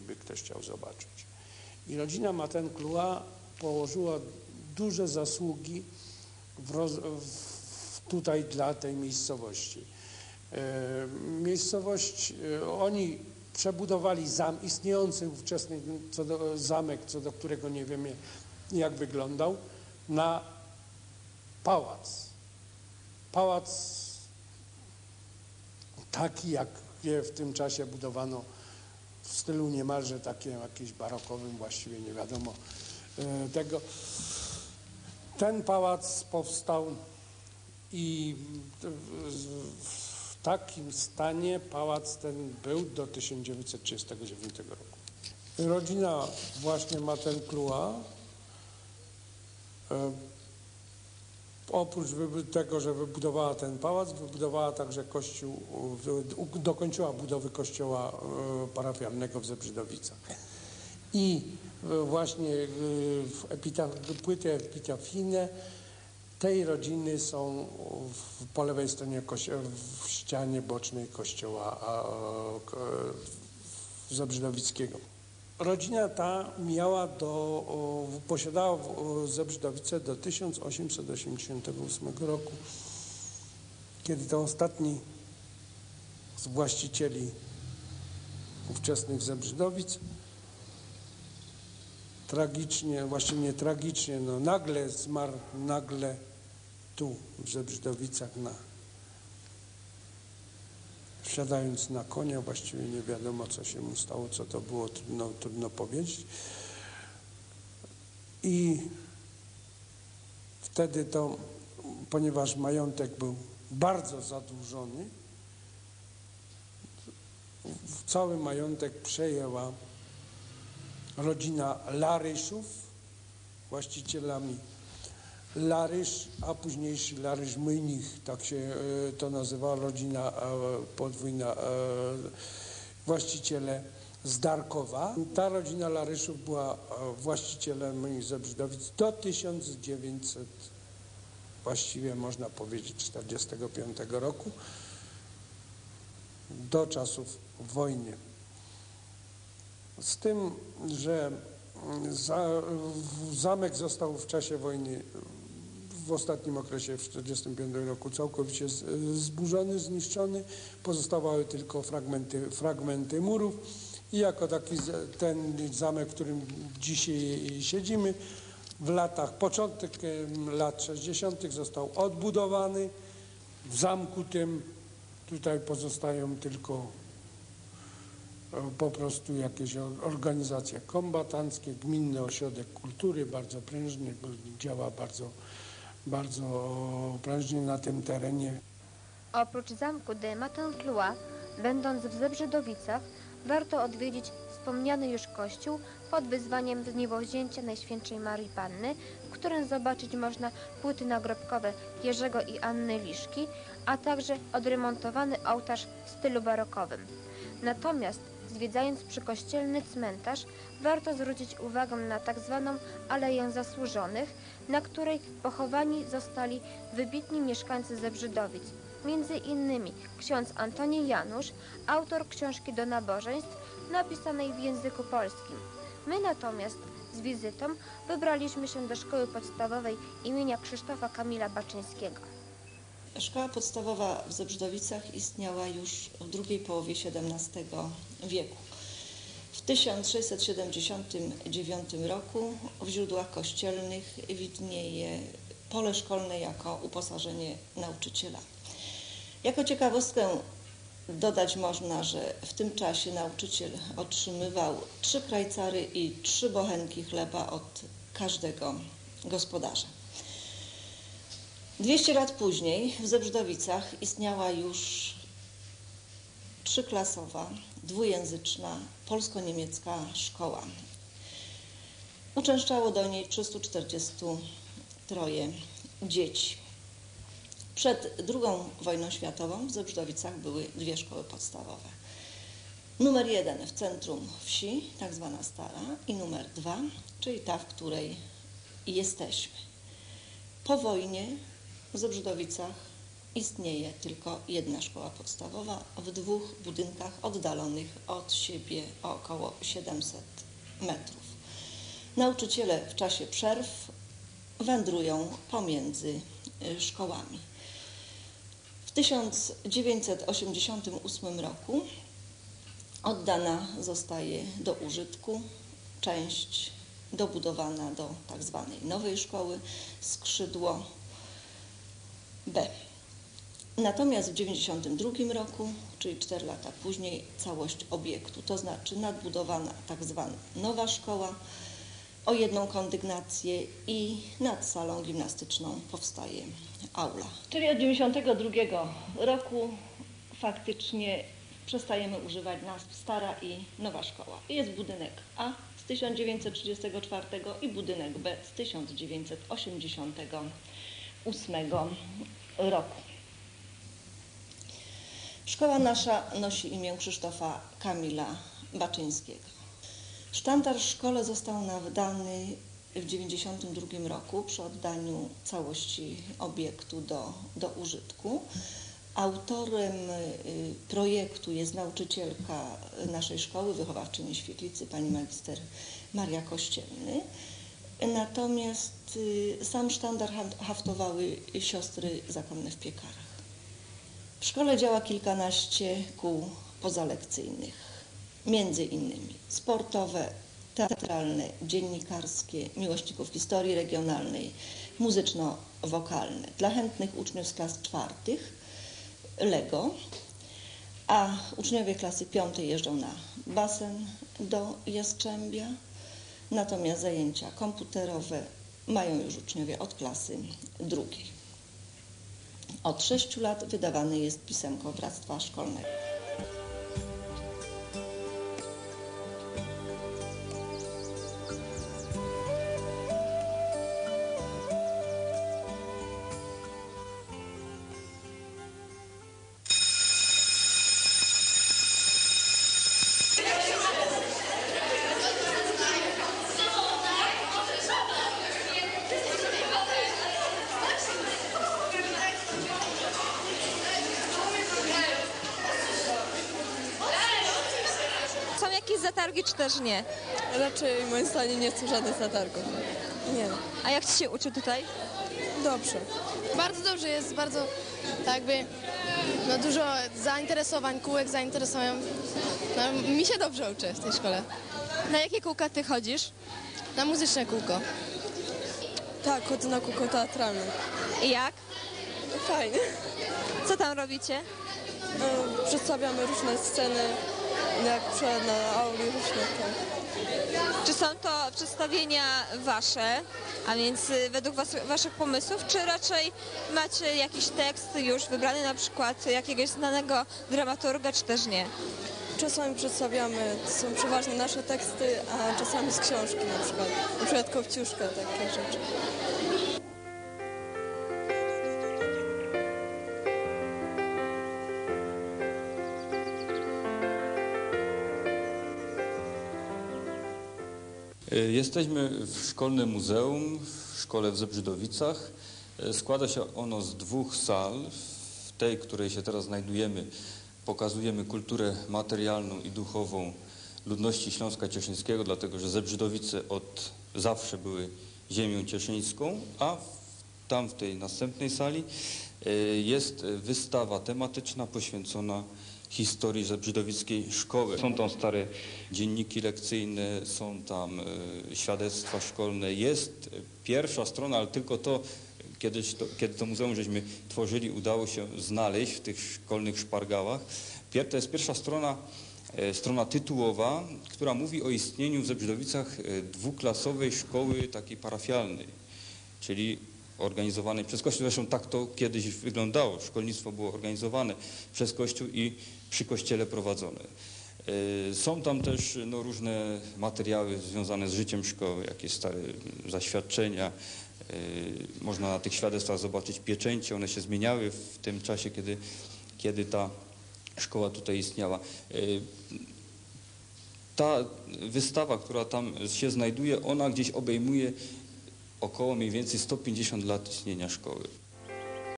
by ktoś chciał zobaczyć. I rodzina Matenklua położyła duże zasługi w roz, w, tutaj dla tej miejscowości. E, miejscowość, e, oni przebudowali zam, istniejący ówczesny co do, zamek, co do którego nie wiemy jak wyglądał, na pałac. Pałac taki, jak w tym czasie budowano w stylu niemalże takim jakimś barokowym, właściwie nie wiadomo e, tego. Ten pałac powstał i w takim stanie pałac ten był do 1939 roku. Rodzina właśnie Matenklua e, oprócz tego, że wybudowała ten pałac, wybudowała także kościół, dokończyła budowy kościoła e, parafialnego w Zebrzydowicach. I właśnie e, w epitaf, płyty epitafijne tej rodziny są w, po lewej stronie w ścianie bocznej kościoła Zebrzydowickiego. Rodzina ta miała do, posiadała Zebrzydowice do 1888 roku, kiedy to ostatni z właścicieli ówczesnych Zebrzydowic tragicznie, właściwie nie tragicznie, no nagle zmarł, nagle tu w Zebrzydowicach na Wsiadając na konia, właściwie nie wiadomo, co się mu stało, co to było, trudno, trudno powiedzieć. I wtedy to, ponieważ majątek był bardzo zadłużony, cały majątek przejęła rodzina Laryszów, właścicielami Larysz, a późniejszy Larysz Myjnich, tak się e, to nazywa rodzina e, podwójna, e, właściciele z Darkowa. Ta rodzina Laryszów była właścicielem Zebrzydowic do 1900, właściwie można powiedzieć 45 roku, do czasów wojny. Z tym, że zamek został w czasie wojny w ostatnim okresie, w 1945 roku, całkowicie zburzony, zniszczony. Pozostawały tylko fragmenty, fragmenty murów i jako taki ten zamek, w którym dzisiaj siedzimy, w latach, początek lat 60. został odbudowany. W zamku tym tutaj pozostają tylko e, po prostu jakieś organizacje kombatanckie, gminny ośrodek kultury, bardzo prężny, działa bardzo bardzo prężnie na tym terenie. Oprócz zamku de Matanklua, będąc w Zebrzydowicach, warto odwiedzić wspomniany już kościół pod wyzwaniem Zniewowzięcia Najświętszej Marii Panny, w którym zobaczyć można płyty nagrobkowe Jerzego i Anny Liszki, a także odremontowany ołtarz w stylu barokowym. Natomiast zwiedzając przykościelny cmentarz, warto zwrócić uwagę na tak zwaną Aleję Zasłużonych, na której pochowani zostali wybitni mieszkańcy Zebrzydowic, między innymi ksiądz Antoni Janusz, autor książki do nabożeństw napisanej w języku polskim. My natomiast z wizytą wybraliśmy się do szkoły podstawowej imienia Krzysztofa Kamila Baczyńskiego. Szkoła podstawowa w Zebrzydowicach istniała już w drugiej połowie XVII wieku. W 1679 roku w źródłach kościelnych widnieje pole szkolne jako uposażenie nauczyciela. Jako ciekawostkę dodać można, że w tym czasie nauczyciel otrzymywał trzy krajcary i trzy bochenki chleba od każdego gospodarza. 200 lat później w Zebrzydowicach istniała już trzyklasowa, dwujęzyczna, polsko-niemiecka szkoła. Uczęszczało do niej 343 dzieci. Przed II wojną światową w Zebrzydowicach były dwie szkoły podstawowe. Numer jeden w centrum wsi, tak zwana stara, i numer dwa, czyli ta, w której jesteśmy. Po wojnie w Zebrzydowicach istnieje tylko jedna szkoła podstawowa w dwóch budynkach oddalonych od siebie o około 700 metrów. Nauczyciele w czasie przerw wędrują pomiędzy y, szkołami. W 1988 roku oddana zostaje do użytku część dobudowana do tak zwanej nowej szkoły skrzydło B. Natomiast w 1992 roku, czyli 4 lata później, całość obiektu, to znaczy nadbudowana tak zwana nowa szkoła o jedną kondygnację i nad salą gimnastyczną powstaje aula. Czyli od 1992 roku faktycznie przestajemy używać nazw stara i nowa szkoła. Jest budynek A z 1934 i budynek B z 1988 roku. Szkoła nasza nosi imię Krzysztofa Kamila Baczyńskiego. Sztandar szkole został nadany w 1992 roku przy oddaniu całości obiektu do, do użytku. Autorem y, projektu jest nauczycielka naszej szkoły wychowawczyni Świetlicy, pani magister Maria Kościelny. Natomiast y, sam sztandar ha- haftowały siostry zakonne w piekarach. W szkole działa kilkanaście kół pozalekcyjnych, między innymi sportowe, teatralne, dziennikarskie, miłośników historii regionalnej, muzyczno-wokalne. Dla chętnych uczniów z klas czwartych Lego, a uczniowie klasy piątej jeżdżą na basen do Jastrzębia, natomiast zajęcia komputerowe mają już uczniowie od klasy drugiej. Od sześciu lat wydawane jest pisemko Bractwa Szkolnego. Jakieś zatargi, czy też nie? Raczej moim zdaniem nie chcę żadnych zatargów. Nie, A jak ci się uczy tutaj? dobrze. Bardzo dobrze jest, bardzo tak jakby no, dużo zainteresowań, kółek zainteresowań. No, mi się dobrze uczy w tej szkole. Na jakie kółka ty chodzisz? Na muzyczne kółko. Tak, chodzę na kółko teatralne. I jak? Fajnie. Co tam robicie? E, Przedstawiamy różne sceny, jak przed na auli różne tak. Czy są to przedstawienia wasze, a więc y, według was, waszych pomysłów, czy raczej macie jakiś tekst już wybrany, na przykład jakiegoś znanego dramaturga, czy też nie? Czasami przedstawiamy, to są przeważnie nasze teksty, a czasami z książki na przykład. Na przykład Kopciuszka, takie rzeczy. Jesteśmy w Szkolnym Muzeum w szkole w Zebrzydowicach. Y, Składa się ono z dwóch sal. W tej, której się teraz znajdujemy, pokazujemy kulturę materialną i duchową ludności Śląska Cieszyńskiego, dlatego że Zebrzydowice od zawsze były ziemią cieszyńską, a tam w tej następnej sali y, jest wystawa tematyczna poświęcona historii Zebrzydowickiej szkoły. Są tam stare dzienniki lekcyjne, są tam y, świadectwa szkolne. Jest pierwsza strona, ale tylko to, kiedyś to, kiedy to muzeum żeśmy tworzyli, udało się znaleźć w tych szkolnych szpargałach. Pier, to jest pierwsza strona, e, strona tytułowa, która mówi o istnieniu w Zebrzydowicach e, dwuklasowej szkoły takiej parafialnej, czyli organizowanej przez Kościół. Zresztą tak to kiedyś wyglądało. Szkolnictwo było organizowane przez Kościół i przy Kościele prowadzone. E, Są tam też no, różne materiały związane z życiem szkoły, jakieś stare zaświadczenia. E, Można na tych świadectwach zobaczyć pieczęcie. One się zmieniały w tym czasie, kiedy, kiedy ta szkoła tutaj istniała. E, Ta wystawa, która tam się znajduje, ona gdzieś obejmuje około mniej więcej 150 lat istnienia szkoły.